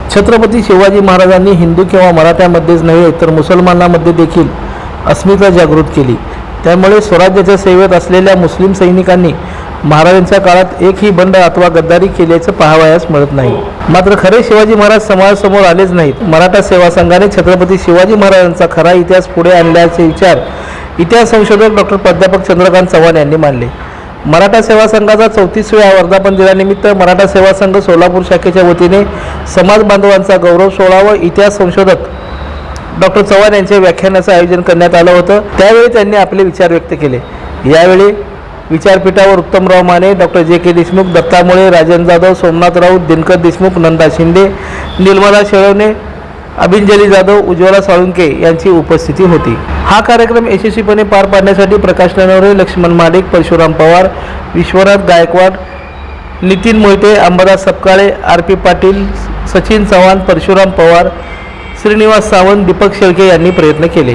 छत्रपती शिवाजी महाराजांनी हिंदू किंवा मराठ्यामध्येच नव्हे तर मुसलमानांमध्ये देखील अस्मिता जागृत केली. त्यामुळे स्वराज्याच्या सेवेत असलेल्या मुस्लिम सैनिकांनी महाराजांच्या काळात एकही बंड अथवा गद्दारी केल्याचं पाहावयास मिळत नाही. मात्र खरे शिवाजी महाराज समाजासमोर आलेच नाहीत. मराठा सेवा संघाने छत्रपती शिवाजी महाराजांचा खरा इतिहास पुढे आणल्याचे विचार इतिहास संशोधक डॉक्टर प्राध्यापक चंद्रकांत चव्हाण यांनी मानले मराठा सेवा संघाचा चौतीसव्या वर्धापन दिनानिमित्त मराठा सेवा संघ सोलापूर शाखेच्या वतीने समाज बांधवांचा गौरव सोहळा व इतिहास संशोधक डॉक्टर चव्हाण यांच्या व्याख्यानाचं आयोजन करण्यात आलं होतं. त्यावेळी त्यांनी आपले विचार व्यक्त केले. यावेळी विचारपीठावर उत्तमराव माने डॉक्टर जे के देशमुख दत्तामुळे राजन जाधव सोमनाथ राऊत दिनकर देशमुख नंदा शिंदे निर्मला शेळवणे अभिंजली जाधव उज्ज्वला साळुंके यांची उपस्थिती होती. हा कार्यक्रम यशस्वीपणे पार पाडण्यासाठी प्रकाश ननवरे लक्ष्मण माडिक परशुराम पवार विश्वनाथ गायकवाड नितीन मोहिते अंबादास सपकाळे आर पी पाटील सचिन चव्हाण परशुराम पवार श्रीनिवास सावंत दीपक शेळके यांनी प्रयत्न केले.